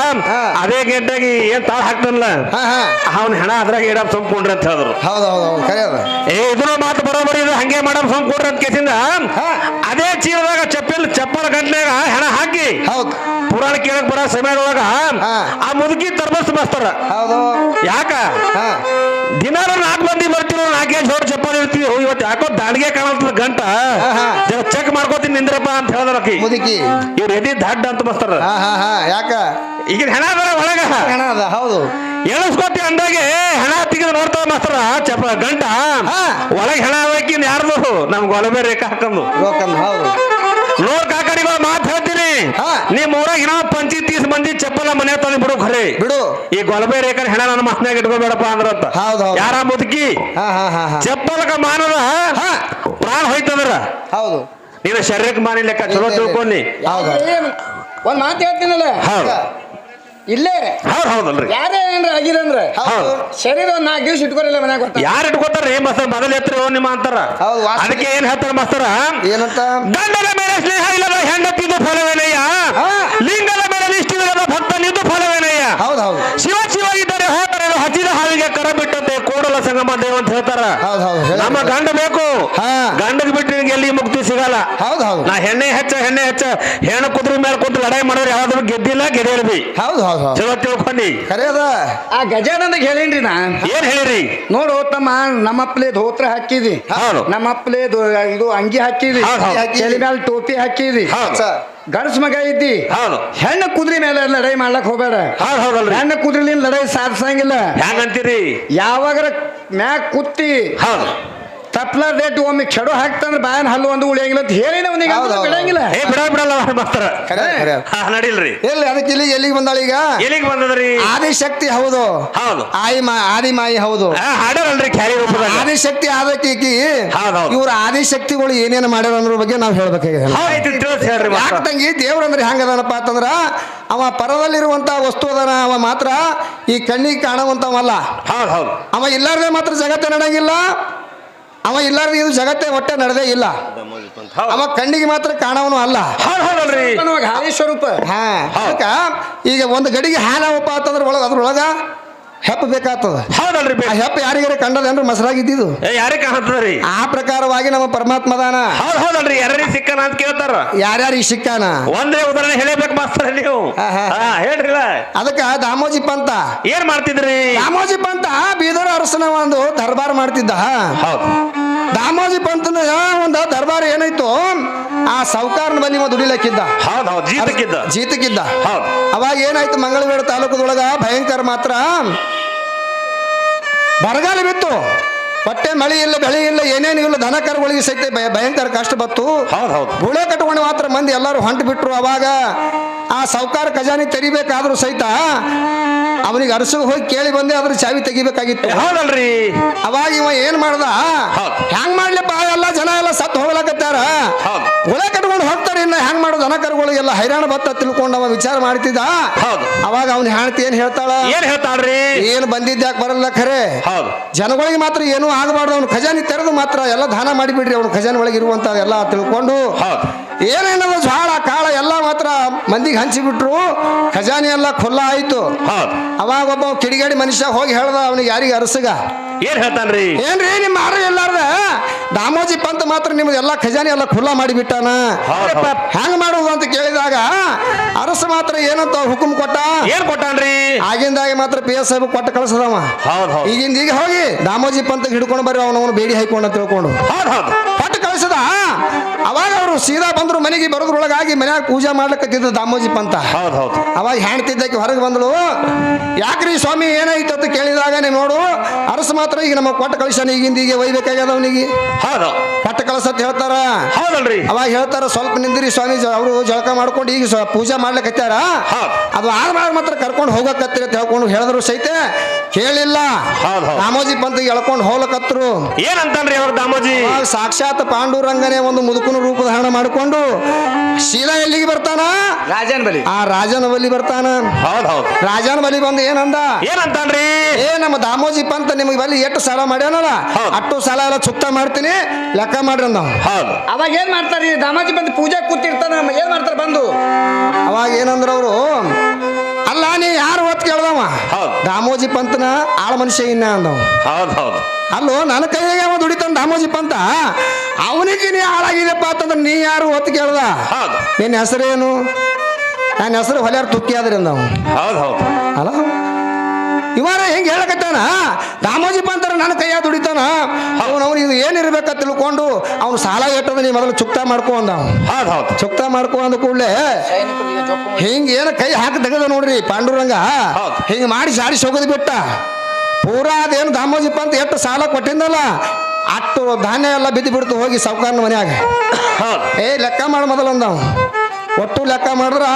D: ಅದೇ ಗಂಟಾಗಿ ಏನ್ ತಾಳ ಹಾಕ್ತಾನಲ್ಲ?
A: ಹಾ ಹಾ.
D: ಅವನ ಹೆಣ ಅದ್ರಾಗ ಇಡಪ್ ಸುಮ್ಕೊಂಡ್ರಿ ಅಂತ ಹೇಳಿದ್ರು.
A: ಹೌದು ಹೌದು ಹೌದು ಖರೆ ಅದ.
D: ಏ ಇದನ್ನ ಮಾತು ಬರೋಬರಿ ಇದು ಹಂಗೆ ಮಾಡಮ್ ಸುಮ್ ಕೊಡ್ರಿ ಅಂತ ಕೇಸಿಂದ. ಅದೇ ಚೀಲದಾಗ ಚಪ್ಪಲ್ ಚಪ್ಪಲ ಗಂಟ್ನಾಗ ಹೆಣ ಹಾಕಿ
A: ಹೌದು.
D: ಪುರಾಣ ಕೇಳಕ್ ಬರೋ ಸಮಯದೊಳಗ. ಆ ಮುದುಕಿ ತರ್ಬಸ್ ಬಸ್ತಾರ
A: ಹೌದು.
D: ಯಾಕ?
A: ಹಾ
D: ದಿನಾಲು ನಾಲ್ಕು ಮಂದಿ ಬರ್ತೀವಿ ನಾಲ್ಕೇ ಜೋರ್ ಚಪ್ಪಲ್ ಇರ್ತೀವಿ ಹೋಗಿ ಇವತ್ತು ಯಾಕೋ ದಾಂಡಿಗೆ ಕಾಣತ್ತದ ಗಂಟ. ಜರ ಚೆಕ್ ಮಾಡ್ಕೋತೀನಿ ನಿಂದ್ರಪ್ಪ ಅಂತ ಹೇಳಿದ್ರ
A: ಮುದುಕಿ.
D: ಇವ್ರು ಎದಿ ದಡ್ಡ ಅಂತ ಬಸ್ತಾರ.
A: ಹಾ ಹಾ ಹಾ ಯಾಕ?
D: ಈಗ ಹೆಣ ಅದರ ಒಳಗ.
A: ಹೆಣ ಅದ ಹೌದು.
D: ಎಳಸ್ಕೊತಿ ಅಂದಾಗೆ ಹೆಣ ತೆಗೆದು ನೋಡ್ತಾವ ಮಾಸ್ತರ ಚಪ್ಪ ಗಂಟ.
A: ಹಾ.
D: ಒಳಗೆ ಹೆಣ ಹಾಕಿನ್ ಯಾರ್ದು? ನಮ್ಗೆ ಗೊಲಬೆ ರೇಖಾ
A: ಲೋಕನ್ ಹೌದು.
B: ನೋಡ್ ಕಾಕಡಿಗಳು ಮಾತು ಹೇಳ್ತೀನಿ.
A: ಹಾ.
B: ನಿಮ್ ಊರಾಗ ಏನೋ ಪಂಚಿ ತೀಸ್ ಮಂದಿ ಚಪ್ಪಲ ಮನೆ ತಂದು ಬಿಡು ಖರೆ.
A: ಬಿಡು.
B: ಈ ಗೊಲಬೆ ರೇಖರ್ ಹೆಣ ನನ್ನ ಮಸ್ನಾಗ ಇಟ್ಕೋಬೇಡಪ್ಪ ಅಂದ್ರಂತ.
A: ಹೌದು.
B: ಯಾರ ಮುದುಕಿ?
A: ಹಾ ಹಾ ಹಾ ಹಾ.
B: ಚಪ್ಪಲಕ ಮಾನದ?
A: ಹಾ.
B: ಪ್ರಾಣ ಹೋಯ್ತಂದ್ರ?
A: ಹೌದು.
B: ನೀನು ಶರೀರಕ್ಕೆ ಮಾನಿಲೆಕ್ಕ ಚಲೋ. ತಿಳ್ಕೊಂಡಿ.
C: ಒಂದ್ ಮಾತು ಹೇಳ್ತೀನಲ್ಲ?
B: ಹೌದು.
C: ಇಲ್ಲೇ?
B: ಹೌದ್ ಹೌದಲ್ರಿ
C: ಯಾರೇ ಏನ್ರ ಆಗಿರಂದ್ರ
A: ಹೌದು.
C: ಶರೀರ ಒಂದ್ ನಾಲ್ಕು ದಿವ್ಸ ಇಟ್ಕೊರಿಲ್ಲ ಮನ್ಯಾಗ ಗೊತ್ತ
B: ಯಾರು ಏನ್ ಮಸ್ತ ಮೊದಲ ಎತ್ತರ ನಿಮ್ಮ ಅಂತಾರ.
A: ಹೌದು, ವಾಸನೆ.
B: ಅದಕ್ಕೆ ಏನ್ ಹೇಳ್ತಾರ ಮಸ್ತರ?
A: ಏನಂತ?
B: ಗಂಡನ ಮೇಲೆ ಸ್ನೇಹ ಇಲ್ಲದ ಹೆಂಡತಿದು ಫಲವೇನಯ್ಯ?
A: ಹಾ.
B: ಲಿಂಗದ ಮೇಲೆ ನಿಷ್ಠಿಲ್ಲದ ಭಕ್ತನಿದ್ದು ಫಲವೇನಯ್ಯ
A: ಹೌದು ಹೌದು
B: ಶಿವ ಶಿವ ಇದ್ದರೆ ಹೋದರೆ ಹಚ್ಚಿದ ಹಾವಿಗೆ ಕರ ಬಿಟ್ಟಂತೆ ಸಂಗಮ ದೇವ ಅಂತ ಹೇಳ್ತಾರ.
A: ಹೌದು ಹೌದು
B: ನಮ್ಮ ಗಂಡ ಬೇಕು.
A: ಹಾ.
B: ಗಂಡಗ್ ಬಿಟ್ಟು ನಿನಗೆ ಎಲ್ಲಿ ಮುಕ್ತಿ ಸಿಗಲ್ಲ.
A: ಹೌದು ಹೌದು.
B: ನಾ ಹೆಣ್ಣೆ ಹೆಚ್ಚ ಹೆಣ್ಣೆ ಹೆಚ್ಚ. ಹೆಣ್ಣು ಕುದುರೆ ಮೇಲೆ ಕುಂತು ಲಡಾಯಿ ಮಾಡೋರು ಯಾವ್ದು ಗೆದ್ದಿಲ್ಲ
A: ಗೆದೇಳ್ಬಿ.
B: ಚಲೋ ತಿಳ್ಕೊಂಡಿ.
A: ಖರೆ ಅದ.
C: ಆ ಗಜಾನಂದಗ್ ಹೇಳೇನ್ರಿ ನಾ.
B: ಏನ್ ಹೇಳಿರಿ?
C: ನೋಡು ತಮ್ಮ ನಮ್ಮಪ್ಲೆ ಧೋತ್ರ ಹಾಕಿದಿ. ದೊ- ಇದು ಅಂಗಿ ಹಾಕಿದಿ. ಮೇಲೆ ಟೋಪಿ ಹಾಕಿದಿ. ಗಂಡಸ್ ಮಗ ಇದ್ದಿ
B: ಹೌದು.
C: ಹೆಣ್ಣು ಕುದುರೆ ಮೇಲೆ ಲಡಾಯಿ ಮಾಡ್ಲಕ್ ಹೋಗ್ಬೇಡ.
B: ಹೌದು ಹೌದಲ್ರಿ.
C: ಹೆಣ್ಣು ಕುದುರೆಲಿಂದ ಲಡಾಯಿ ಸಾಧಿಸಂಗಿಲ್ಲ.
B: ಹೆಂಗಂತೀರಿ?
C: ಯಾವಾಗರ ಮ್ಯಾಗ ಕುತ್ತಿ
B: ಹೌದು.
C: ತಪ್ಲ ರೇಟ್ ಒಮ್ಮೆ ಕೆಡು ಹಾಕ್ತಂದ್ರೆ ಬಾಯನ್ ಹಲ್ಲು ಒಂದು ಉಳಿಯಂಗಿಲ್ಲ ಅಂತ ಹೇಳಿನ ಅವನಿಗೆ
A: ಹೌದು, ಹೌದು.
C: ಬಿಡಂಗಿಲ್ಲ.
B: ಏ ಬಿಡ ಬಿಡಲ್ಲ ಬರ್ತಾರ.
A: ನಡೀಲ್ರಿ ಖರೆ
B: ಹಾ ನಡಿಲ್ರಿ.
A: ಎಲ್ಲಿ ಅದಕ್ಕೆ ಇಲ್ಲಿ ಎಲ್ಲಿಗೆ ಬಂದಾಳ ಈಗ?
B: ಎಲ್ಲಿಗೆ ಬಂದದ್ರಿ?
A: ಆದಿಶಕ್ತಿ ಹೌದು.
B: ಹೌದು.
A: ಆಯಿ ಮಾ ಆದಿಮಾಯಿ ಹೌದು.
B: ಆ, ಹಾಡರಲ್ರಿ ಖ್ಯಾರಿ ರೂಪದಾಗ
A: ಆದಿಶಕ್ತಿ ಆದಕ್ಕೆ ಈಕಿ
B: ಹೌದು. ಹೌದ್.
A: ಇವ್ರ ಆದಿಶಕ್ತಿಗಳು ಏನೇನು ಮಾಡ್ಯಾರ ಅನ್ನೋ ಬಗ್ಗೆ ನಾವು ಹೇಳ್ಬೇಕಾಗಿದೆ
B: ಹೌದು ತಿಳಿಸ್ ಹೇಳ್ರಿ
A: ಯಾಕೆ
B: ಮಾಸ್ತರ.
A: ತಂಗಿ ದೇವ್ರಂದ್ರೆ ಹೆಂಗದಾನಪ್ಪ ಅಂತಂದ್ರ ಅವ ಪರದಲ್ಲಿರುವಂತ ವಸ್ತು ಅದನ ಅವ ಮಾತ್ರ ಈ ಕಣ್ಣಿಗೆ ಕಾಣುವಂತವಲ್ಲ.
B: ಹೌದು ಹೌದು
A: ಅವ ಇಲ್ಲಾರ್ದೆ ಮಾತ್ರ ಜಗತ್ತ ನಡೆಯಂಗಿಲ್ಲ ಅವ ಇಲ್ಲಾರ್ದು ಇದು ಜಗತ್ತೇ ಹೊಟ್ಟೆ ನಡೆದೇ ಇಲ್ಲ. ಅವ ಕಣ್ಣಿಗೆ ಮಾತ್ರ ಕಾಣವನು ಅಲ್ಲ.
C: ಹಾಲಿ ಸ್ವರೂಪ.
A: ಹಾ ಅದಕ್ಕ ಈಗ ಒಂದು ಗಡಿಗೆ ಹಾಲವಪ್ಪ ಅಂತಂದ್ರೆ ಒಳಗ ಅದ್ರೊಳಗ ಹೆಪ್ಪ ಬೇಕಾಗ್ತದ?
B: ಹೌದಲ್ರಿ
A: ಆ ಹೆಪ್ಪ ಯಾರಿಗಾರ ಕಂಡದ ಮಸರಾಗಿದ್ದಿದ್ದು?
B: ಏ ಯಾರಿಗೆ ಕಾಣತ್ತದ್ರಿ
A: ಆ ಪ್ರಕಾರವಾಗಿ ನಮ್ಮ ಪರಮಾತ್ಮದಾನ.
B: ಹೌದ್ ಹೌದಲ್ರಿ ಯಾರೀ ಸಿಕ್ಕನ ಅಂತ ಕೇಳ್ತಾರ?
A: ಯಾರ್ಯಾರಿಗೆ ಸಿಕ್ಕಾನ?
B: ಒಂದೇ ಉದಾಹರಣೆ ಹೇಳಬೇಕು ಮಾಸ್ತರ ನೀವು.
A: ಹಾ, ಹಾ.
B: ಹಾ ಹೇಳ್ರಿಲ್ಲ.
A: ಅದಕ್ಕ ದಾಮೋಜಿ ಪಂತ.
B: ಏನ್ ಮಾಡ್ತಿದ್ರಿ?
A: ದಾಮೋಜಿ ಪಂತ ಬೀದರ್ ಅರಸನ ಒಂದು ದರ್ಬಾರ್ ಮಾಡ್ತಿದ್ದ.
B: ಹೌದು.
A: ದಾಮೋಜಿ ಪಂತನ ಒಂದು ದರ್ಬಾರ್ ಏನಾಯ್ತು ಆ ಸೌಕಾರನ ಬಲಿ ಒಂದು ದುಡಿಲಕ್ಕಿದ್ದ.
B: ಹೌದ್ ಹೌದು ಜೀತಕ್ಕಿದ್ದ.
A: ಜೀತಕ್ಕಿದ್ದ.
B: ಹೌದ್.
A: ಅವಾಗ ಏನಾಯ್ತು ಮಂಗಳೂರು ತಾಲೂಕದೊಳಗ ಭಯಂಕರ ಮಾತ್ರ ಬರಗಾಲ ಬಿತ್ತು. ಹೊಟ್ಟೆ ಮಳೆ ಇಲ್ಲ ಬೆಳೆ ಇಲ್ಲ ಏನೇನು ಇಲ್ಲ ದನ ಕರುಗಳಿಗೆ ಸಹಿತ ಭಯ- ಭಯಂಕರ ಕಷ್ಟ ಬತ್ತು
B: ಹೌದ್ ಹೌದ್.
A: ಗುಳೆ ಕಟ್ಕೊಂಡು ಮಾತ್ರ ಮಂದಿ ಎಲ್ಲರೂ ಹೊಂಟು ಬಿಟ್ರು ಅವಾಗ. ಆ ಸೌಕಾರ ಖಜಾನೆ ತೆರಿಬೇಕಾದ್ರೂ ಸಹಿತ ಅವನಿಗೆ ಅರಸಿಗೆ ಹೋಗಿ ಕೇಳಿ ಬಂದೆ ಅದ್ರ ಚಾವಿ ತೆಗಿಬೇಕಾಗಿತ್ತು.
B: ಹೌದಲ್ರಿ.
A: ಅವಾಗ ಇವ ಏನ್ ಮಾಡ್ದ. ಹೆಂಗ್ ಮಾಡ್ಲಿಪ್ಪ? ಎಲ್ಲ ಜನ ಎಲ್ಲ ಸತ್ತು ಹೋಗ್ಲಕತ್ತಾರ. ಗುಳೆ ಕಟ್ಕೊಂಡು ಹೋಗ್ತಾರೆ ಇನ್ನ ಹೆಂಗ್ ಮಾಡೋದು? ದನ ಕರುಗಳಿಗೆಲ್ಲ ಹೈರಾಣ ಬತ್ತ ತಿಳ್ಕೊಂಡು ಅವ ವಿಚಾರ ಮಾಡ್ತಿದ್ದ?
B: ಹೌದು.
A: ಅವಾಗ ಅವ್ನ ಹೆಣ್ತಿ ಏನ್ ಹೇಳ್ತಾಳ?
B: ಏನ್ ಹೇಳ್ತಾಳ್ರಿ?
A: ಏನ್ ಬಂದಿದ್ಯಾಕೆ ಬರಲ್ಲ ಖರೆ?
B: ಹೌದು.
A: ಜನಗಳಿಗೆ ಮಾತ್ರ ಏನೂ ಆಗಬಾರ್ದು. ಅವ್ನು ಖಜಾನೆ ತೆರೆದು ಮಾತ್ರ ಎಲ್ಲ ದಾನ ಮಾಡಿಬಿಡ್ರಿ ಅವ್ನ ಖಜಾನೆ ಒಳಗೆ ಇರುವಂತ ಎಲ್ಲ ತಿಳ್ಕೊಂಡು.
B: ಹೌದು.
A: ಏನೇನದ ಜ್ವಾಳ ಕಾಳ ಎಲ್ಲ ಮಾತ್ರ ಮಂದಿಗೆ ಹಂಚಿಬಿಟ್ರು. ಖಜಾನೆ ಎಲ್ಲ ಖುಲ್ಲ ಆಯ್ತು.
B: ಹೌದು.
A: ಅವಾಗ ಒಬ್ಬ ಕಿಡಿಗಾಡಿ ಮನುಷ್ಯ ಹೋಗಿ ಹೇಳ್ದ ಅವ್ನಿಗೆ ಯಾರಿಗೆ ಅರಸಗ?
B: ಏನ್ ಹೇಳ್ತಾನ್ರಿ
A: ಏನ್ರಿ ನಿಮ್ಮ ಆರು ಎಲ್ಲಾರ್ದ? ದಾಮೋಜಿ ಪಂತ ಮಾತ್ರ ನಿಮ್ಗೆ ಎಲ್ಲ ಖಜಾನೆ ಎಲ್ಲ ಖುಲ್ಲಾ ಮಾಡಿಬಿಟ್ಟಾನ. ಹೆಂಗ್ ಮಾಡುದು ಅಂತ ಕೇಳಿದಾಗ ಅರಸ ಮಾತ್ರ ಏನಂತ ಹುಕುಮ್ ಕೊಟ್ಟ?
B: ಏನ್ ಕೊಟ್ಟಾನ್ರಿ?
A: ಆಗಿಂದಾಗೆ ಮಾತ್ರ ಪಿ ಎಸ್ ಸಾಹೇಬ್ ಕೊಟ್ಟ ಕಳಿಸದವ. ಈಗಿಂದ ಈಗ ಹೋಗಿ ದಾಮೋಜಿ ಪಂತ ಹಿಡ್ಕೊಂಡು ಬರ್ರಿ ಅವನವನು ಬೇಡಿ ಹಾಕೊಂಡ ಅಂತ ತಿಳ್ಕೊಂಡು. ಕೊಟ್ಟು ಕಳಿಸದ? ಅವಾಗ ಅವರು ಸೀದಾ ಬಂದ್ರು ಮನೆಗೆ ಬರೋದ್ರೊಳಗಾಗಿ ಮನ್ಯಾಗ ಪೂಜೆ ಮಾಡ್ಲಿಕ್ಕತ್ತಿದ್ದ ದಾಮೋಜಿ ಪಂತ. ಅವಾಗ ಹೆಣ್ತಿದ್ದಕ್ಕೆ ಹೊರಗೆ ಬಂದಳು ಯಾಕ್ರಿ ಸ್ವಾಮಿ ಏನಾಯ್ತು ಅಂತ ಕೇಳಿದಾಗ ನೀವು ನೋಡು ಅರಸ ಮಾತ್ರ ಈಗ ನಮ್ಮ ಕೊಟ್ಟ ಕಳಿಸಾನ ಈಗಿಂದ ಈಗ ಒಯ್ಬೇಕಾಗ್ಯದ ಅವನಿಗೆ.
B: ಹೌದು.
A: ಕೊಟ್ಟ ಕಳಿಸತ್ ಹೇಳ್ತಾರ?
B: ಹೌದಲ್ರಿ.
A: ಅವಾಗ ಹೇಳ್ತಾರ ಸ್ವಲ್ಪ ನಿಂದಿರಿ ಸ್ವಾಮಿ ಅವರು ಜಳಕ ಮಾಡ್ಕೊಂಡು ಈಗ ಸ್ವ- ಪೂಜೆ ಮಾಡ್ಲಿಕ್ಕತ್ತಾರ
B: ಹೌದು.
A: ಅದು ಆದ್ಮೇಲೆ ಮಾತ್ರ ಕರ್ಕೊಂಡು ಹೋಗಕತ್ತೀರಿ ಅಂತ ಹೇಳ್ಕೊಂಡು ಹೇಳಿದ್ರು ಸಹಿತ ಕೇಳಿಲ್ಲ.
B: ಹೌದು, ಹೌದ್.
A: ರಾಮೋಜಿ ಪಂತ ಎಳ್ಕೊಂಡು ಹೋಗ್ಲಕತ್ರು.
B: ಏನಂತಾನ್ರಿ ಅವ್ರ ದಾಮೋಜಿ
A: ಸಾಕ್ಷಾತ್ ಪಾಂಡುರಂಗನೇ ಒಂದು ಮುದುಕನ ರೂಪ ಧಾರಣ ಮಾಡಿಕೊಂಡು ಶೀಲಾ ಎಲ್ಲಿಗೆ ಬರ್ತಾನ?
C: ರಾಜನ್ ಬಲಿ
A: ಆ ರಾಜನ ಬಲಿ ಬರ್ತಾನ.
B: ಹೌದ್ ಹೌದ್.
A: ರಾಜನ ಬಲಿ ಬಂದು ಏನಂದ?
B: ಏನಂತಾನ್ರಿ
A: ಏ ನಮ್ಮ ದಾಮೋಜಿ ಪಂತ ನಿಮಗೆ ಬಲಿ ಎಷ್ಟು ಸಾಲ ಮಾಡ್ಯಾನಲ್ಲ?
B: ಹೌದ್.
A: ಅಟ್ಟು ಸಾಲ ಎಲ್ಲ ಚುಕ್ತ ಮಾಡ್ತೀನಿ ಲೆಕ್ಕ ಮಾಡ್ರಿ ನಾವು
B: ಹೌದ್.
C: ಅವಾಗ ಏನ್ ಮಾಡ್ತಾರೆ? ದಾಮಾಜಿ ಬಂದು ಪೂಜೆ ಕೂತಿರ್ತಾನ ಏನ್ ಮಾಡ್ತಾರೆ ಬಂದು?
A: ಅವಾಗ ಏನಂದ್ರ ಅವರು ಅಲ್ಲ ನೀ ಯಾರು ಹೊತ್ತು ಕೇಳ್ದವ. ದಾಮೋಜಿ ಪಂತನ ಆಳ ಮನುಷ್ಯ ಇನ್ನ ಅಂದವ.
B: ಹೌದು ಹೌದ್.
A: ಅಲ್ಲೋ ನನ್ನ ಕೈಯಾಗ ಅವ ದುಡಿತಾನ ದಾಮೋಜಿ ಪಂತ? ಅವನಿಗೆ ನೀ ಹಾಳಾಗಿದೆಪ್ಪ ಅಂತಂದ್ರೆ ನೀ ಯಾರು ಹೊತ್ತು ಕೇಳ್ದ? ನಿನ್ನ ಹೆಸರೇನು ನನ್ನ ಹೆಸರು ಹೊಲ್ಯಾರು ತುಕ್ಕಿ ಆದ್ರಿ ಅಂದವ.
B: ಹೌದ್ ಹೌದ್.
A: ಅಲ್ಲ? ಇವಾರ ಹೆಂಗೆ ಹೇಳಕತ್ತಾನ? ದಾಮೋಜಿ ಪಂತರ ನನ್ನ ಕೈಯಾಗ ದುಡಿತಾನ? ಅವನು ಅವನು ಇದು ಏನಿರ್ಬೇಕ ತಿಳ್ಕೊಂಡು ಅವನು ಸಾಲ ಎಟ್ಟದ ನೀ ಮೊದಲು ಚುಕ್ತ ಮಾಡ್ಕೊ ಅಂದ ಅವನು.
B: ಹೌದು ಹೌದ್.
A: ಚುಕ್ತ ಮಾಡ್ಕೊ ಅಂದ ಕೂಡಲೇ ಹಿಂಗ ಏನ ಕೈ ಹಾಕಿ ತೆಗೆದ ನೋಡ್ರಿ ಪಾಂಡುರಂಗ. ಹಿಂಗ ಮಾಡಿ ಸಾಡಿಸಿ ಹೋಗೋದು ಬಿಟ್ಟ. ಪೂರಾ ಅದೇನು ದಾಮೋಜಿಪ್ಪ ಅಂತ ಎಷ್ಟು ಸಾಲ ಕೊಟ್ಟಿದ್ದಲ್ಲ? ಅಟ್ಟು ಧಾನ್ಯ ಎಲ್ಲ ಬಿದ್ದು ಬಿಡ್ತು ಹೋಗಿ ಸಾವುಕಾರನ ಮನ್ಯಾಗ. ಏ ಲೆಕ್ಕ ಮಾಡಿ ಮೊದಲು ಅಂದವ ಒಟ್ಟು ಲೆಕ್ಕ ಮಾಡಿದ್ರ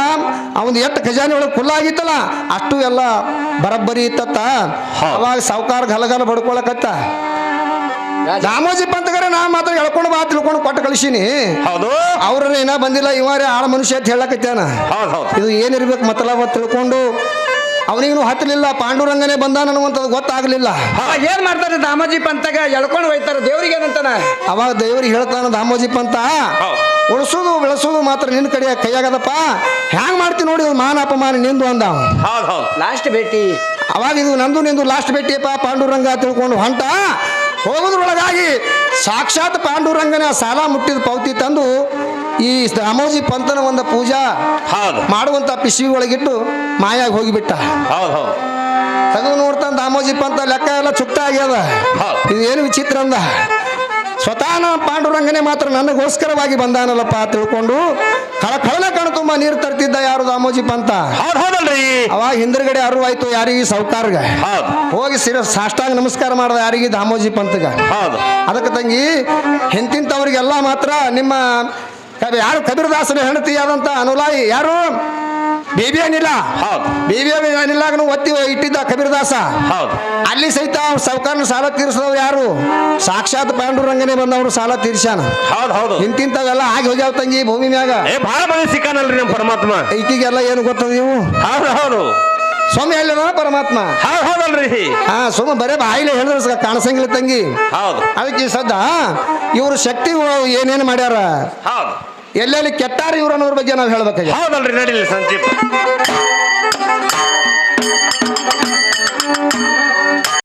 A: ಅವನು ಎಷ್ಟು ಖಜಾನೆ ಒಳಗೆ ಖುಲ್ಲ ಆಗಿತ್ತಲ್ಲ ಅಷ್ಟು ಎಲ್ಲ ಬರಬ್ಬರಿ ಇತ್ತತ್ತ. ಅವಾಗ ಸಾವುಕಾರ ಗಲಗಲ ಬಡ್ಕೊಳಕತ್ತ. ರಾಮೋಜಿ ಪಂತಗರ ನಾ ಮಾತ್ರ ಹೇಳ್ಕೊಂಡು ಬಾ ತಿಳ್ಕೊಂಡು ಕೊಟ್ಟು ಕಳಿಸೀನಿ.
B: ಹೌದು.
A: ಅವ್ರ ಏನ ಬಂದಿಲ್ಲ ಇವರೇ ಆಳ ಮನುಷ್ಯ ಅಂತ ಹೇಳಕತ್ತೇನ.
B: ಹೌದು ಹೌದು.
A: ಇದು ಏನಿರ್ಬೇಕು ಮತ್ತಲ್ಲ ತಿಳ್ಕೊಂಡು ಅವನಿಗೂ ಹತ್ತಲಿಲ್ಲ ಪಾಂಡುರಂಗನೇ ಬಂದಾನ ಅನ್ನುವಂಥದ್ದು ಗೊತ್ತಾಗಲಿಲ್ಲ.
C: ಏನ್ ಮಾಡ್ತಾರೆ ದಾಮೋಜಿ ಪಂತಾಗ ಎಳ್ಕೊಂಡು ಹೋಯ್ತಾರೆ ದೇವ್ರಿಗೆ ಏನಂತಾನ
A: ಅವಾಗ ದೇವ್ರಿಗೆ ಹೇಳ್ತಾನ ದಾಮೋಜಿ ಪಂತ ಉಳಿಸೋದು ಬೆಳೆಸೋದು ಮಾತ್ರ ನಿನ್ನ ಕಡೆಯ ಕೈಯಾಗದಪ್ಪ. ಹ್ಯಾಂಗ್ ಮಾಡ್ತಿ ನೋಡಿ ಮಾನ ಅಪಮಾನ ನಿಂದು ಅಂದ
C: ಲಾಸ್ಟ್ ಭೇಟಿ.
A: ಅವಾಗ ಇದು ನಂದು ನಿಂದು ಲಾಸ್ಟ್ ಭೇಟಿಯಪ್ಪ ಪಾಂಡುರಂಗ ತಿಳ್ಕೊಂಡು ಹೊಂಟ. ಹೋಗೋದ್ರೊಳಗಾಗಿ ಸಾಕ್ಷಾತ್ ಪಾಂಡುರಂಗನ ಸಾಲ ಮುಟ್ಟಿದ ಪೌತಿ ತಂದು ಈ ದಾಮೋಜಿ ಪಂತನ ಒಂದು ಪೂಜಾ
B: ಹೌದು.
A: ಮಾಡುವಂತ ಪಿಶವಿ ಒಳಗಿಟ್ಟು ಮಾಯಾಗಿ ಹೋಗಿಬಿಟ್ಟ.
B: ಹೌದು ಹೌದು.
A: ರಾಮೋಜಿ ನೋಡ್ತಾನ ದಾಮೋಜಿ ಪಂತ ಲೆಕ್ಕ ಎಲ್ಲ ಚುಕ್ತ ಆಗ್ಯದ. ಇದು ಏನು ವಿಚಿತ್ರ ಅಂದ? ಸ್ವತಃ ಪಾಂಡುರಂಗನೇ ಮಾತ್ರ ನನಗೋಸ್ಕರವಾಗಿ ಬಂದಾನಲ್ಲಪ್ಪ ತಿಳ್ಕೊಂಡು ಕಳ ಕಳನ ಕಣ ತುಂಬ ನೀರು ತರ್ತಿದ್ದ ಯಾರು ದಾಮೋಜಿ ಪಂತ? ಅವಾಗ ಹಿಂದ್ರಗಡೆ ಅರಿವಾಯ್ತು ಯಾರಿಗೆ ಸೌಕಾರ್ಗ. ಹೋಗಿ ಸಿರ ಸಾಷ್ಟಾಂಗ ನಮಸ್ಕಾರ ಮಾಡ್ದ ಯಾರಿಗೆ ದಾಮೋಜಿ ಪಂತಗ.
B: ಹೌದು.
A: ಅದಕ್ಕೆ ತಂಗಿ ಹೆಂತಿಂತವ್ರಿಗೆಲ್ಲ ಮಾತ್ರ ನಿಮ್ಮ ಕಬಿ- ಯಾರು ಕಬೀರದಾಸನ ಹೆಂಡತಿ ಆದಂತ ಅನುಲಾಯಿ? ಯಾರು? ಬೇಬಿ ಏನಿಲ್ಲ.
B: ಹೌದು.
A: ಬೇಬಿ ಅನಿಲ್ಲಾಗನು ಒತ್ತಿ ಇಟ್ಟಿದ್ದ ಕಬೀರದಾಸ.
B: ಹೌದು.
A: ಅಲ್ಲಿ ಸಹಿತ ಸೌಕರ್ ಸಾವುಕಾರನ ಸಾಲ ತೀರಿಸಿದವ್ರು ಯಾರು? ಸಾಕ್ಷಾತ್ ಪಾಂಡುರಂಗನೆ ಬಂದವರು ಸಾಲ ತೀರ್ಸ್ಯಾನ.
B: ಹೌದು ಹೌದು.
A: ಇಂತಿಂತವೆಲ್ಲ ಆಗಿ ಹೋಗ್ಯಾವ ತಂಗಿ ಭೂಮಿ ಮ್ಯಾಗ.
B: ಏ ಭಾಳ ಮಂದಿ ಸಿಕ್ಕಾನಲ್ರಿ ನಮ್ಮ ಪರಮಾತ್ಮ.
A: ಈಕಿಗೆಲ್ಲ ಏನು ಗೊತ್ತದ ನೀವು?
B: ಹೌದು ಹೌದು.
A: ಸ್ವಾಮಿ ಅಲ್ಲ ಪರಮಾತ್ಮ.
B: ಹೌದು ಹೌದಲ್ರಿ.
A: ಹಾ ಸುಮ್ಮ ಬರೇ ಬಾಯಿಲೆ ಹೇಳಿದ್ರೆ ಕಾಣಿಸಂಗಿಲ್ಲ ತಂಗಿ.
B: ಹೌದು.
A: ಅದಕ್ಕೆ ಸದ್ದ ಇವರು ಶಕ್ತಿ ಏನೇನು ಮಾಡ್ಯಾರ?
B: ಹೌದು.
A: ಎಲ್ಲೆಲ್ಲಿ ಕೆಟ್ಟಾರ ಇವ್ರ ಅನ್ನೋದ್ರ ಬಗ್ಗೆ ನಾವು ಹೇಳ್ಬೇಕಾಗಿ
B: ಹೌದಲ್ರಿ ನಡೀಲಿ ಸಂಜೀಪ್